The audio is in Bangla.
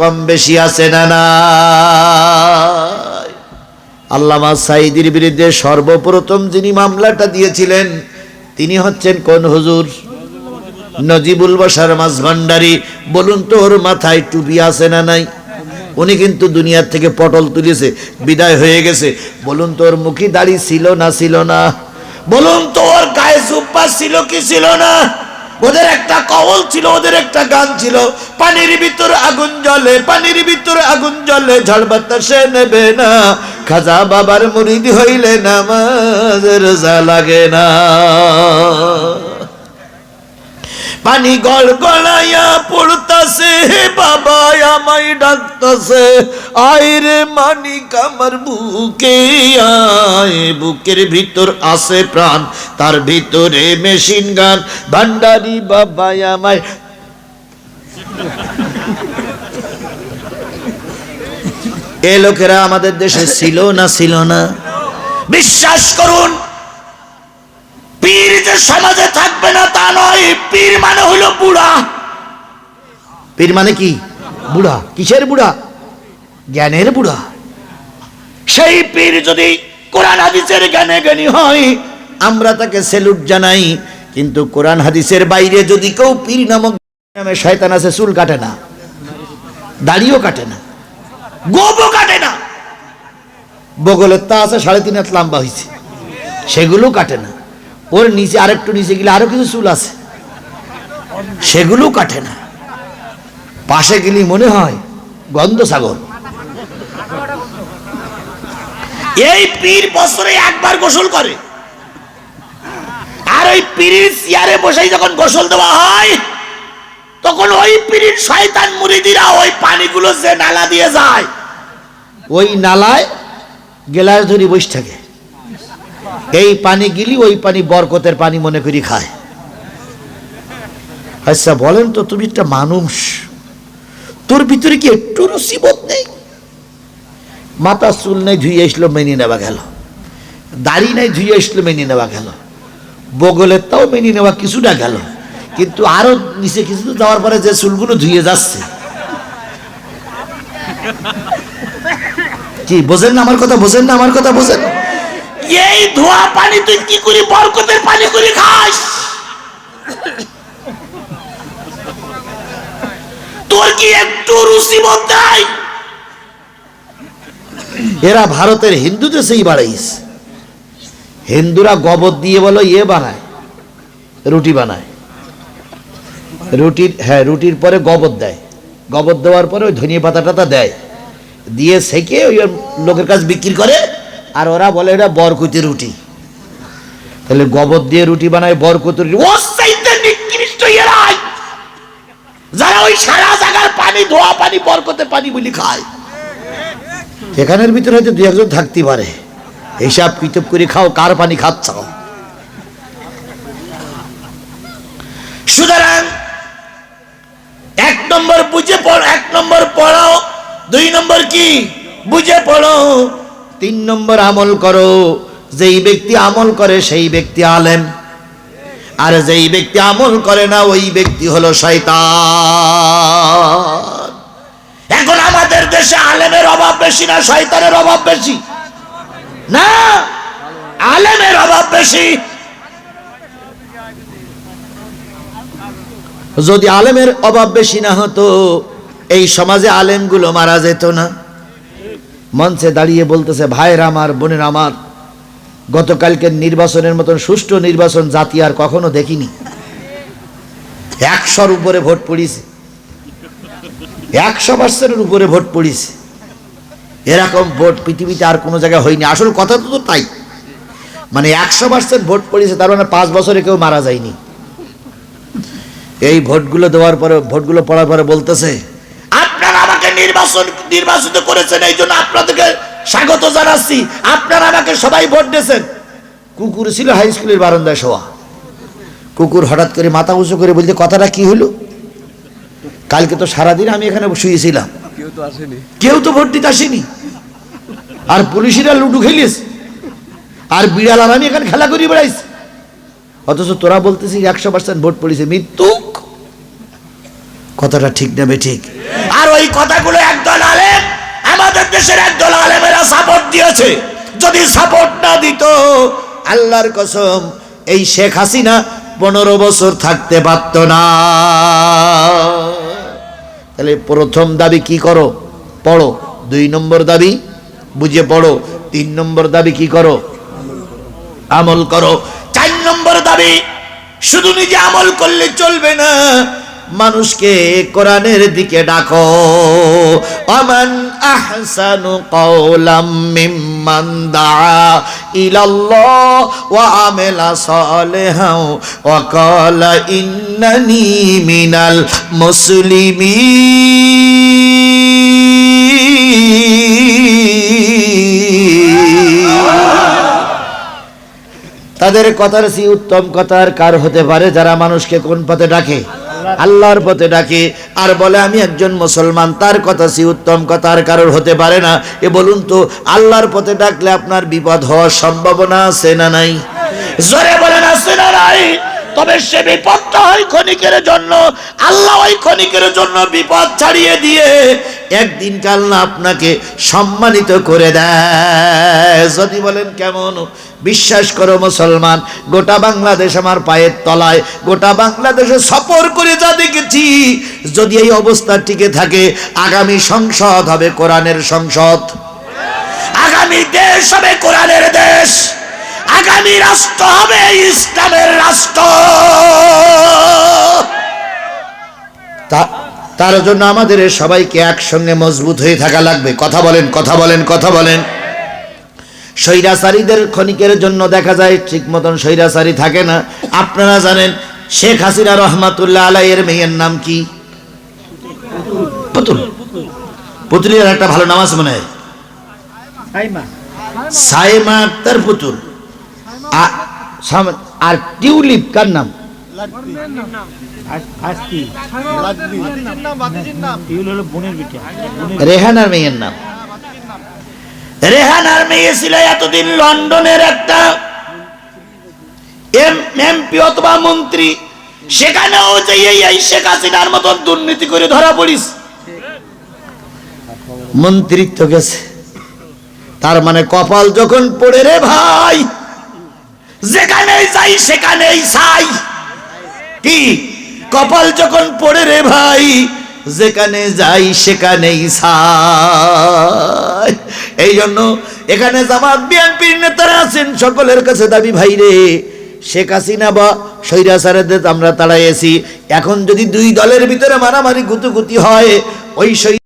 কম বেশি আছে না না আল্লামা সাইদির বিরুদ্ধে সর্বপ্রথম যিনি মামলাটা দিয়েছিলেন, তিনি হচ্ছেন কোন হুজুর? নজিবুল বসার মাঝ ভান্ডারি বলুন তো, ওর মাথায় টুপি আছে না নাই? উনি কিন্তু দুনিয়ার থেকে পটল তুলেছে, বিদায় হয়ে গেছে। বলুন তো, ওর মুখী দাড়ি ছিল না ছিল না? বলুন তো, ওর গায়ে জুব্বা ছিল কি ছিল না? ওদের একটা কবল ছিল, ওদের একটা গান ছিল। পানির ভিতর আগুন জলে পানির ভিতর আগুন জলে ঝড় বাতাসে নেবে না। খাজা বাবার মুরিদ হইলে নামাজ রোজা লাগে না। পানি গল গড়াইয়া পড়তাছে বাবা আমায় ডাকতাছে। আইরে মানিক, আমার বুকে আয়, বুকের ভিতর আছে প্রাণ, তার ভিতরে মেশিন গান। ভান্ডারি বাবা আমায় এ লোকেরা আমাদের দেশে ছিল না ছিল না। বিশ্বাস করুন যে সমাজে থাকবে না তা নয়। পীর মানে হলো বুড়া। পীর মানে কি? বুড়া। কিসের বুড়া? জ্ঞানের বুড়া। সেই পীর যদি কোরআন হাদিসের জ্ঞানে জ্ঞানী হয় আমরা তাকে সেলুট জানাই কিন্তু কোরআন হাদিসের বাইরে যদি কেউ পীর নামক নামে শয়তান আছে চুল কাটে না দাড়িও কাটে না গোবও কাটে না। বগলের তা আছে সাড়ে তিন হাত লম্বা হয়েছে সেগুলো কাটে না। ওর নিচে আরেকটু নিচে গেলে আরও কিছু চুল আছে। সেগুলো কাটে না। পাশে গেলে মনে হয় গন্ধ সাগর এই পীর বছরে একবার গোসল করে। আর ওই পীরের চেয়ারে বসেই যখন গোসল দেওয়া হয়, তখন ওই পীরের শয়তান মুরিদিরা ওই পানিগুলো যে নালা দিয়ে যায়, ওই নালায় গেলাস ধরি বসে থাকে। এই পানি গিলি, ওই পানি বরকতের পানি মনে করি খায়। আচ্ছা বলেন তো, তুমি একটা মানুষ, তোর ভিতরে কি একটু রসিবত নেই? মাথা চুল নেই, ধুয়ে আসলো, মেনে নেওয়া গেল। দাড়ি নাই, ধুয়ে আসলো, মেনে নেওয়া গেল। বগলের তাও মেনে নেওয়া কিছুটা গেল। কিন্তু আরও নিচে কিছু যাওয়ার পরে যে চুলগুলো ধুয়ে যাচ্ছে। কি, বোঝেন না আমার কথা, বোঝেন না আমার কথা, বোঝেন এই ধোয়া পানি তুই কি করি বরকতের পানি করে খাস? তোর কি একটু রুচিবোধ নাই? এরা ভারতের হিন্দু দেশেই বাড়াইস। হিন্দুরা গোবর দিয়ে বলো ইয়ে বানায়, রুটি বানায়। রুটির হ্যাঁ রুটির পরে গোবর দেয়। গোবর দেওয়ার পরে ওই ধনিয়া পাতা টাতা দেয়। দিয়ে সেকে ওই লোকের কাছে বিক্রি করে আর ওরা বলে এটা বরকুতি রুটি। তাহলে গোবর দিয়ে রুটি বানায় বরকুতি রুটি। ও চাইতে নিকৃষ্ট এরাই। যারা ওই সারা জায়গার পানি, ধোয়া পানি বরকতে পানি বলি খায়। এখানের ভিতরে হয়তো দু একজন থাকতে পারে। হিসাব কিতাব করে খাও, কার পানি খাচ্ছ? সুতরাং এক নম্বর বুঝে পড় এক নম্বর পড়ো দুই নম্বর কি? বুঝে পড়ো। তিন নম্বর আমল করো। যেই ব্যক্তি আমল করে সেই ব্যক্তি আলেম। আর যেই ব্যক্তি আমল করে না, ওই ব্যক্তি হলো শয়তান। এখন আমাদের দেশে আলেমের অভাব বেশি না, শয়তানের অভাব বেশি? না? আলেমের অভাব বেশি। যদি আলেমের অভাব বেশি না হতো, এই সমাজে আলেমগুলো মারা যেত না। মঞ্চে দাঁড়িয়ে বলতেছে, ভাইয়ের আমার, বোনের আমার, গতকালকের নির্বাচনের মতন সুষ্ঠু নির্বাচন জাতি আর কখনো দেখিনি। একশোর উপরে ভোট পড়িছে। একশো পার্সেন্টের উপরে ভোট পড়িছে। এরকম ভোট পৃথিবীতে আর কোনো জায়গায় হয়নি। আসল কথা তো তাই। মানে একশো পার্সেন্ট ভোট পড়েছে, তার মানে পাঁচ বছরে কেউ মারা যায়নি। এই ভোটগুলো দেওয়ার পরে, ভোটগুলো পড়ার পরে বলতেছে নির্বাচন নির্বাচিত করেছেন এই জন্য আপনাদেরকে স্বাগত জানাচ্ছি। আপনারা আমাকে সবাই ভোট দিয়েছেন। কুকুর ছিল হাই স্কুলের বারান্দায় শোয়া। কুকুর হঠাৎ করে মাথা উঁচু করে বলছে কথাটা কি হলো? কালকে তো সারাদিন আমি এখানে শুয়েছিলাম। কেউ তো আসেনি। কেউ তো ভোট দিতে আসেনি। আর পুলিশিরা লুডু খেলিস আর বিড়াল আর আমি এখানে খেলা করি বেড়াইছি। অথচ তোরা বলতেছিস একশো পার্সেন্ট ভোট পড়েছে মৃত্যু কথাটা ঠিক নেবে ঠিক। আর ওই কথাগুলো একদল আলেম, আমাদের দেশের একদল আলেমেরা সাপোর্ট দিয়েছে। যদি সাপোর্ট না দিত, আল্লাহর কসম, এই শেখ হাসিনা পনেরো বছর থাকতে পারত না। তাহলে প্রথম দাবি কি করো? পড়ো। দুই নম্বর দাবি? বুঝে পড়ো। তিন নম্বর দাবি কি করো? আমল করো। চার নম্বর দাবি, শুধু নিজে আমল করলে চলবে না মানুষকে কোরআনের দিকে ডাকো। আমান আহসানু কওলাম মিম্মান দাআ ইলাল্লাহ ওয়া আমিলা সালিহাও। ওয়া ক্বালা ইন্নানি মিনাল মুসলিমিন। তাদের কথার সি উত্তম কথার কার হতে পারে যারা মানুষকে কোন পথে ডাকে? আল্লাহর পথে ডাকে। আর বলে, আমি একজন মুসলমান, তার কথা সি উত্তম কথা কথার কারোর হতে পারে না। এ বলুন তো, আল্লাহর পথে ডাকলে আপনার বিপদ হওয়ার সম্ভাবনা আছে না নাই? জোরে বলেন, আছে না নাই? তবে সে বিপদটা হয় ক্ষণিকের জন্য, আল্লাহ ওই ক্ষণিকের জন্য বিপদ ছাড়িয়ে দিয়ে একদিন কাল না আপনাকে সম্মানিত করে দেয়। যদি বলেন কেমন? বিশ্বাস করো মুসলমান, গোটা বাংলাদেশ আমার পায়ের তলায়, গোটা বাংলাদেশে সফর করে যা দেখেছি, যদি এই অবস্থা টিকে থাকে, আগামী সংসদ হবে কোরআনের সংসদ। আগামী দেশ হবে কোরআনের দেশ। আগামী রাষ্ট্র হবে ইসলামের রাষ্ট্র। তার জন্য আমাদের সবাইকে একসঙ্গে মজবুত হয়ে থাকা লাগবে। কথা বলেন কথা বলেন কথা বলেন। স্বৈরাচারীদের ক্ষণিকের জন্য দেখা যায় ঠিক মতন স্বৈরাচারী থাকে না। আপনারা জানেন শেখ হাসিনা রহমাতুল্লাহ আলাইয়ের মেয়ের নাম কি? পুতুল। পুতুলের একটা ভালো নামাজ মনে হয়। সাইমা আক্তার পুতুল। আর টিউলিপ কার নাম? রেহানার মেয়ের নাম। রেহানার মেয়ে ছিল এতদিন লন্ডনের একটা এমপি অথবা মন্ত্রী। সেখানেও যে এই শেখ হাসিনার মতন দুর্নীতি করে ধরা পড়িস। মন্ত্রিত্ব গেছে। তার মানে কপাল যখন পড়ে রে ভাই যেখানেই যাই, সেখানেই চাই। কি? কপাল যখন পড়ে রে ভাই, যেখানে যাই, সেখানেই এই জন্য এখানে জামাত, বিএনপির নেতারা আছেন, সকলের কাছে দাবি, ভাই রে, শেখ হাসিনা বা স্বৈরাচারেদের আমরা তাড়াইয়েছি। এখন যদি দুই দলের ভিতরে মারামারি, গুতুগুতি হয়, ওই